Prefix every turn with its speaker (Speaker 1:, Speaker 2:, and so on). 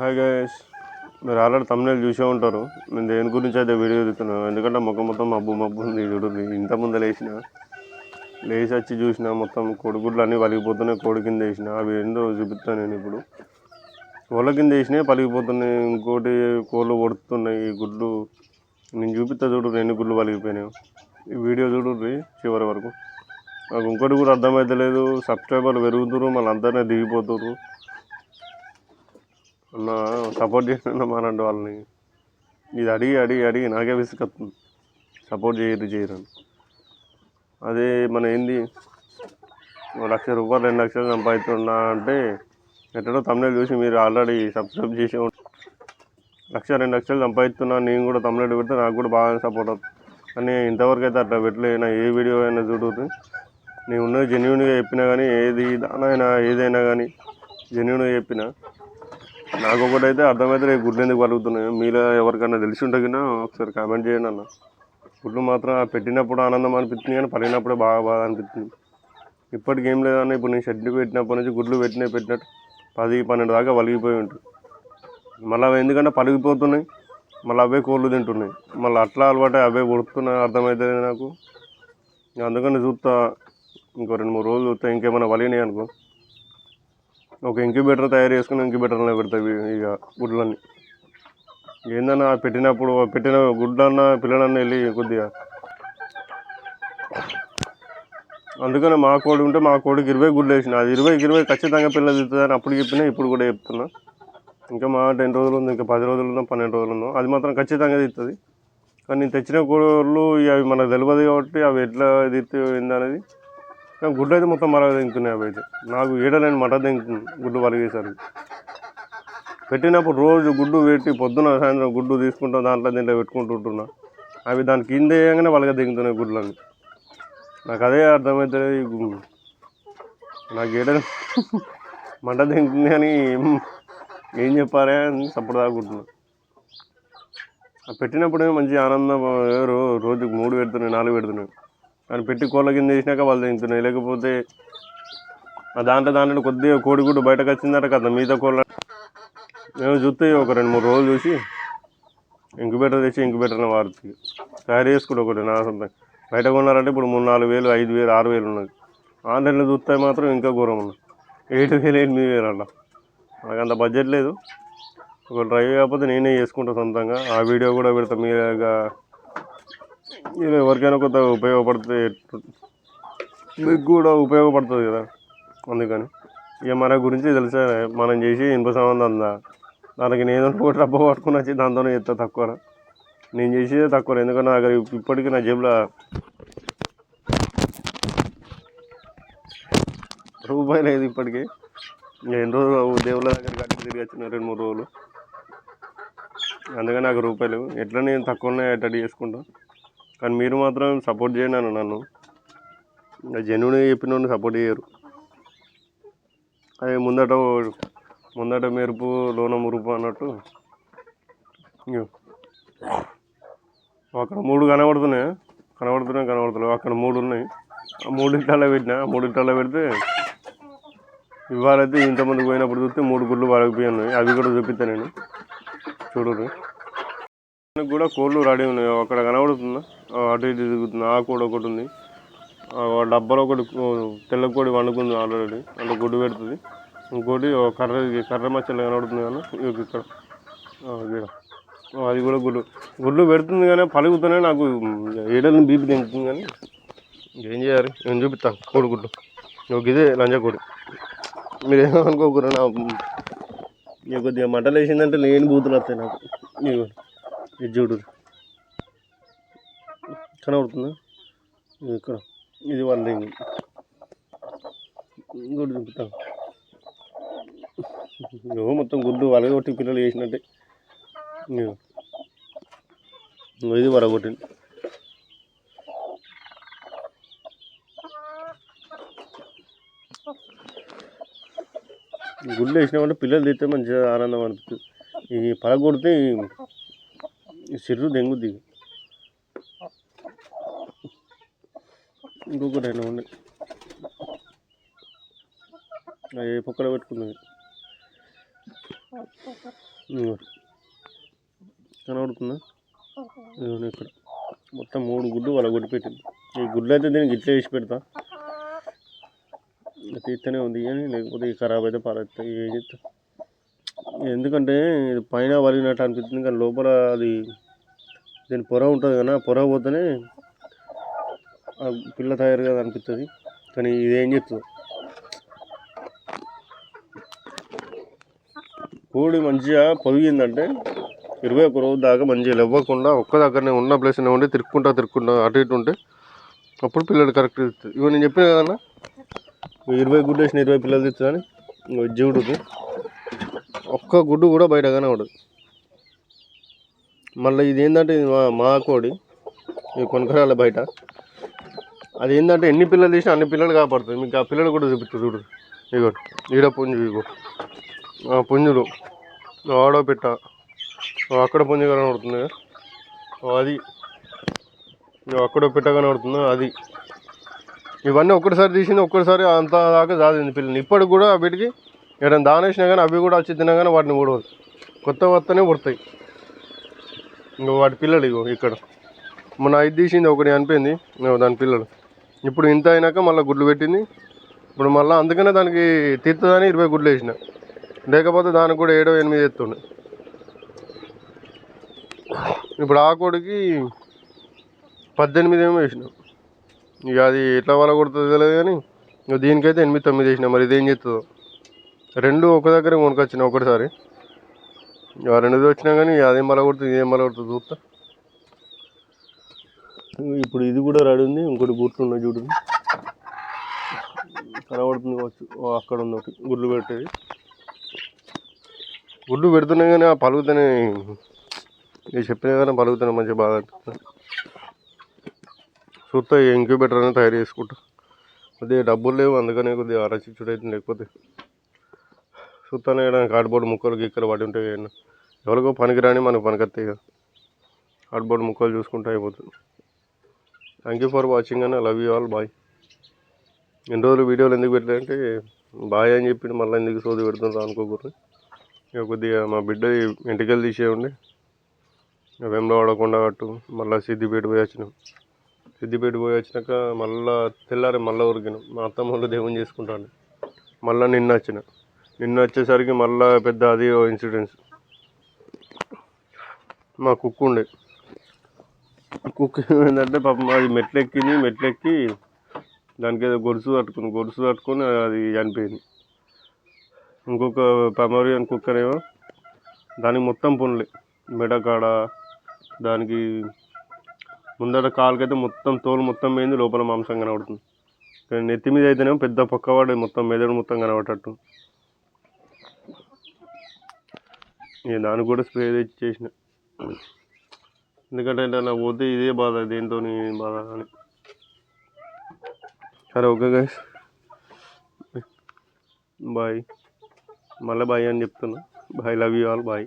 Speaker 1: Hi guys మీరు already Tamil చూసే ఉంటారు. నేను దేని గురించి అయితే వీడియో తీస్తున్నాను ఎందుకంటే ముఖం మొత్తం మబ్బు మబ్బు ఉంది చూడండి. ఇంత ముందు లేచిన లేచి వచ్చి చూసిన మొత్తం కోడిగుడ్లు అన్నీ పలిగిపోతున్నాయి. కోడి కింద వేసిన అవి ఏందో చూపిస్తాను నేను ఇప్పుడు. కోళ్ళ కింద వేసినాయి పలిగిపోతున్నాయి. ఇంకోటి కోళ్ళు కొడుతున్నాయి. ఈ గుడ్లు నేను చూపిస్తా చూడు ఎన్ని గుడ్లు పలిగిపోయినాయి. ఈ వీడియో చూడుర్రి చివరి వరకు. నాకు ఇంకోటి కూడా అర్థమైతలేదు. సబ్స్క్రైబర్లు పెరుగుతున్నారు మళ్ళీ అందరినీ దిగిపోతున్నారు అన్న సపోర్ట్ చేసిన మానండి వాళ్ళని. ఇది అడిగి అడిగి అడిగి నాకే విసుకొస్తుంది సపోర్ట్ చేయరు చేయరు అని. అదే మన ఏంది? లక్ష రూపాయలు రెండు లక్షలు సంపాదిస్తున్నా అంటే ఎక్కడో తమిళ చూసి మీరు ఆల్రెడీ సబ్స్క్రైబ్ చేసి లక్ష రెండు లక్షలు సంపాదిస్తున్నా నేను కూడా తమిళ పెడితే నాకు కూడా బాగా సపోర్ట్ అవుతుంది కానీ ఇంతవరకు అయితే అట్లా పెట్టలేనా? ఏ వీడియో అయినా చూడదు నేను ఉన్నది జెన్యున్గా చెప్పినా కానీ ఏది దానైనా ఏదైనా కానీ జెన్యున్గా చెప్పినా నాకు ఒకటైతే అర్థమైతే గుడ్లు ఎందుకు పలుకుతున్నాయి? మీలో ఎవరికైనా తెలిసి ఉంటే ఒకసారి కామెంట్ చేయండి అన్న. గుడ్లు మాత్రం పెట్టినప్పుడు ఆనందం అనిపిస్తుంది కానీ పడినప్పుడే బాగా బాధ అనిపిస్తుంది. ఇప్పటికి ఏం లేదన్న ఇప్పుడు నేను షెడ్లు పెట్టినప్పటి నుంచి గుడ్లు పెట్టినవి పెట్టినట్టు పది పన్నెండు దాకా వలిగిపోయి ఉంటుంది మళ్ళీ అవి ఎందుకంటే పలిగిపోతున్నాయి. మళ్ళీ అవే కోళ్ళు తింటున్నాయి. మళ్ళీ అట్లా అలవాటు అవే కొడుతున్నాయి అర్థమవుతుంది నాకు. అందుకని చూస్తా ఇంకో రెండు మూడు రోజులు చూస్తే ఇంకేమైనా వలిగినాయి అనుకో. ఒక ఇంక్యుబేటర్ తయారు చేసుకుని ఇంక్యుబేటర్లో పెడతాయి ఇక గుడ్లన్నీ. ఏందన్నా పెట్టినప్పుడు పెట్టిన గుడ్లన్నా పిల్లలన్నా వెళ్ళి కొద్దిగా. అందుకని మా కోడి ఉంటే మా కోడికి ఇరవై గుడ్లు వేసిన. అది ఇరవై ఇరవై ఖచ్చితంగా పిల్లలు తిరుగుతుందని అప్పుడు చెప్పినా ఇప్పుడు కూడా చెప్తున్నా. ఇంకా మా టెన్ రోజులు ఉంది ఇంకా పది రోజులు ఉందో పన్నెండు రోజులు ఉందో అది మాత్రం ఖచ్చితంగా తిస్తుంది కానీ నేను తెచ్చిన కోళ్ళు ఇక అవి మనకు తెలియదు కాబట్టి అవి ఎట్లా తిరుగుతాయి ఏందనేది కానీ గుడ్డు అయితే మొత్తం మరగ తింటున్నాయి అవి అయితే. నాకు ఏడలేని మట తింటుంది గుడ్డు వలిగేసరికి పెట్టినప్పుడు రోజు గుడ్డు పెట్టి పొద్దున సాయంత్రం గుడ్డు తీసుకుంటాం దాంట్లో దీంట్లో పెట్టుకుంటుంటున్నా అవి దాని కింద వేయగానే వాళ్ళగా దిగుతున్నాయి గుడ్లన్నీ నాకు అదే అర్థమవుతుంది నాకు ఏడ మంట దిగుతుంది అని ఏం చెప్పారే అని సపోర్ట్ తాగుకుంటున్నా పెట్టినప్పుడే మంచి ఆనందం రోజుకు రో- రోజుకి మూడు పెడుతున్నాయి నాలుగు పెడుతున్నాయి. కానీ పెట్టి కోళ్ళ కింద వేసినాక వాళ్ళు తింటున్నాయి. లేకపోతే దాంట్లో దాంట్లో కొద్దిగా కోడిగుడ్డు బయటకు వచ్చిందట కదా మిగతా కోళ్ళ. మేము చూస్తే ఒక రెండు మూడు రోజులు చూసి ఇంక్యుబేటర్ తెచ్చి ఇంక్యుబేటర్ని వారికి తయారు చేసుకుంటే ఒకటి నా సొంతం. బయట కొన్నారంటే ఇప్పుడు మూడు నాలుగు వేలు ఐదు వేలు ఆరు వేలు ఉన్నది. ఆన్లైన్లో చూస్తే మాత్రం ఇంకా ఘోరం ఉన్నది. ఏడు వేలు ఎనిమిది వేలు అలా నాకు అంత బడ్జెట్ లేదు. ఒక డ్రైవ్ కాకపోతే నేనే చేసుకుంటా సొంతంగా. ఆ వీడియో కూడా పెడతా మీరుగా మీరు ఎవరికైనా కొంత ఉపయోగపడితే మీకు కూడా ఉపయోగపడుతుంది కదా. అందుకని ఇక మన గురించి తెలుసా మనం చేసి ఇనుప సంబంధం అందా దానికి నేను ఒకటి డబ్బా పట్టుకుని వచ్చి దాంతోనే చెప్తా తక్కువ నేను చేసేదే తక్కువ ఎందుకంటే నా దగ్గర ఇప్పటికీ నా జేబులో రూపాయి లేదు ఇప్పటికీ. ఎన్ని రోజులు దేవుళ్ళ దగ్గర కట్టి తిరిగి వచ్చిన రెండు మూడు రోజులు. అందుకని నాకు రూపాయలు ఎట్లా నేను తక్కువనే అటెండ్ చేసుకుంటాను కానీ మీరు మాత్రం సపోర్ట్ చేయండి అన్న నన్ను. జెన్యున్గా చెప్పిన సపోర్ట్ చేయరు. అదే ముందట ముందట మెరుపు లోన మురుపు అన్నట్టు. అక్కడ మూడు కనబడుతున్నాయి? కనబడుతున్నాయి? కనబడుతున్నాయి అక్కడ మూడు ఉన్నాయి. ఆ మూడింటిలో పెట్టిన? ఆ మూడింటిలో పెడితే ఇవాళ అయితే ఇంతమంది పోయినప్పుడు చూస్తే మూడు గుడ్లు పడకపోయి ఉన్నాయి అవి కూడా చూపిస్తాను నేను. చూడరు కూడా కోళ్ళు రెడీ ఉన్నాయి. అక్కడ కనబడుతుందా? అటు ఇటు తిరుగుతుంది. ఆ కోడి ఒకటి ఉంది. ఆ డబ్బాలో ఒకటి తెల్ల కోడి వండుకుంది ఆల్రెడీ. అంటే గుడ్డు పెడుతుంది. ఇంకోటి కర్ర కర్ర మచ్చలు కనబడుతుంది కానీ ఇగో ఇక్కడ. ఆ, అది కూడా గుడ్డు. గుడ్లు పెడుతుంది కానీ పలుగుతూనే నాకు ఏడని బీపీ తింటుంది కానీ ఏం చేయాలి? నేను చూపిస్తాను. కోడి గుడ్లు ఒక ఇదే లంజా కోడి. మీరు ఏమనుకోకూడదు నా కొద్దిగా మంటలు వేసిందంటే లేని బూతులు వస్తాయి నాకు. ఇది చూడు కనబడుతుందా? ఇక్కడ. ఇది వాళ్ళ గుడ్డు చూపుతాను ఇగో మొత్తం గుడ్డు వలగొట్టి పిల్లలు వేసినట్టే ఇది వరగొట్టి గుడ్లు వేసినామంటే పిల్లలు తీస్తే మంచిగా ఆనందం అనిపిస్తుంది. ఈ పలగొడితే సిర్రు దెంగుద్ది ఇంకొకటి అయినా ఉన్నాయి అవి ఏ పక్కన పెట్టుకున్నది? కనబడుతుందా? ఇక్కడ. మొత్తం మూడు గుడ్లు వాళ్ళ గుడ్డు పెట్టింది. ఈ గుడ్లు అయితే దీనికి ఇట్లా వేసి పెడతా. తీస్తేనే తీస్తూనే ఉంది కానీ లేకపోతే ఈ ఖరాబ్ అయితే పారేస్తాయి ఏం చెప్తా ఎందుకంటే ఇది పైన వలిగినట్టు అనిపిస్తుంది కానీ లోపల అది దీని పొర ఉంటుంది కదా పొర పోతేనే పిల్ల తయారు కదా అనిపిస్తుంది కానీ ఇది ఏం చెప్తుంది. కోడి మంచిగా పొదిగిందంటే ఇరవై ఒక రోజు దాకా మంచిగా లేవ్వకుండా ఒక్క దగ్గరనే ఉన్న ప్లేస్లో ఉండి తిరుక్కుంటా తిరుక్కుంటా అటు ఇటు ఉంటే అప్పుడు పిల్లలు కరెక్ట్ ఇస్తుంది ఇవి నేను చెప్పిన కదన్నా ఇరవై గుడ్డు వేసిన ఇరవై పిల్లలు తెచ్చుదని ఇంకో ఒక్క గుడ్డు కూడా బయట కనబడదు. మళ్ళీ ఇది ఏంటంటే ఇది మా మా కోడి ఇది కొనకరాల బయట. అది ఏంటంటే ఎన్ని పిల్లలు తీసినా అన్ని పిల్లలు కాపాడుతుంది మీకు ఆ పిల్లలు కూడా చూపిస్తుంది చూడు. ఇగో ఈడ పుంజు ఇగో. ఆ పుంజులు ఆడో పెట్ట. అక్కడ పుంజు కనబడుతుంది. అది. అక్కడ పెట్ట కనబడుతుంది. అది. ఇవన్నీ ఒక్కటిసారి తీసింది ఒక్కటిసారి అంత దాకా సాధింది పిల్లలు ఇప్పటికి కూడా వీటికి ఏదైనా దానేసినా కానీ అవి కూడా వచ్చి తిన్నా కానీ వాటిని ఊడవదు కొత్త కొత్తనే పుడతాయి. ఇంకో వాటి పిల్లలు ఇగో ఇక్కడ. మొన్న ఇది తీసింది ఒకటి అనిపోయింది దాని పిల్లలు. ఇప్పుడు ఇంత అయినాక మళ్ళీ గుడ్లు పెట్టింది. ఇప్పుడు మళ్ళీ అందుకనే దానికి తీర్తుందని ఇరవై గుడ్లు వేసిన. లేకపోతే దానికి కూడా ఏడో ఎనిమిది ఎత్తుండే. ఇప్పుడు ఆ కోడికి పద్దెనిమిది ఏమో వేసినాం. ఇక అది ఎట్లా వల్ల కొడుతుంది తెలియదు కానీ దీనికైతే ఎనిమిది తొమ్మిది వేసినా. మరి ఇదేం చేస్తుందో రెండు ఒక దగ్గర కొనుకొచ్చిన ఒకటిసారి. రెండు వచ్చినా కానీ అదేం మళ్ళా కొడుతుంది ఇదేం మళ్ళా కొడుతుంది చూస్తా. ఇప్పుడు ఇది కూడా రెడీ ఉంది ఇంకోటి గుట్లు ఉన్నాయి చూడు. కనబడుతుంది కావచ్చు. అక్కడ ఉంది ఒకటి గుడ్లు పెట్టేది. గుడ్లు పెడుతున్నాయి కానీ ఆ పలుకుతూనే నేను చెప్పిన కానీ మంచిగా బాగా అనిపిస్తుంది. చూస్తా ఇంక్యుబేటర్ అనేది తయారు చేసుకుంటా. కొద్దిగా డబ్బులు లేవు అందుకనే కొద్దిగా ఆలోచించుడు అయితే లేకపోతే. చూస్తానే వేయడానికి కార్డ్బోర్డ్ ముక్కలు గిక్కలు పడి ఉంటాయి ఎవరికో పనికిరాని మనకు పనికొస్తాయి కదా. కార్డ్బోర్డ్ ముక్కలు చూసుకుంటే అయిపోతుంది. థ్యాంక్ యూ ఫర్ వాచింగ్ అని లవ్ యూ ఆల్ బాయ్ ఎన్ని రోజులు వీడియోలు ఎందుకు పెట్టారంటే బాయ్ అని చెప్పి మళ్ళీ ఎందుకు సోది పెడుతుండ్రు అనుకోకూడదు. ఇక కొద్దిగా మా బిడ్డ ఇంటికెళ్ళి తీసేయండి. పడకుండా అట్టు మళ్ళీ సిద్దిపేట పోయి వచ్చినాం. సిద్దిపేట పోయి వచ్చినాక మళ్ళా తెల్లారి మళ్ళీ ఉరికినాం. మా అత్తమ్మ వాళ్ళు దేవుని చేసుకుంటాను మళ్ళీ నిన్న వచ్చిన. నిన్న వచ్చేసరికి మళ్ళా పెద్ద అది ఇన్సిడెంట్స్ మా కుక్కు ఉండే. కుక్ ఏంటంటే పాపం అది మెట్లు ఎక్కింది మెట్లు ఎక్కి దానికి ఏదో గొలుసు కట్టుకుంది గొలుసు కట్టుకొని అది చనిపోయింది. ఇంకొక పమరియన్ కుక్కనేమో దానికి మొత్తం పుండ్లే. మెడకాడ దానికి ముందట కాలుకైతే మొత్తం తోలు మొత్తం పోయింది లోపల మాంసం కనబడుతుంది. కానీ నెత్తి మీద అయితేనేమో పెద్ద పక్కవాడు మొత్తం మెదడు మొత్తం కనబడేటట్టు. నేను దానికి కూడా స్ప్రే తెచ్చి చేసిన ఎందుకంటే అలా పోతే ఇదే బాధ దేంతో బాధ అని. సరే ఓకే గైస్ బాయ్ మళ్ళీ బాయ్ అని చెప్తున్నా. Bye love you all bye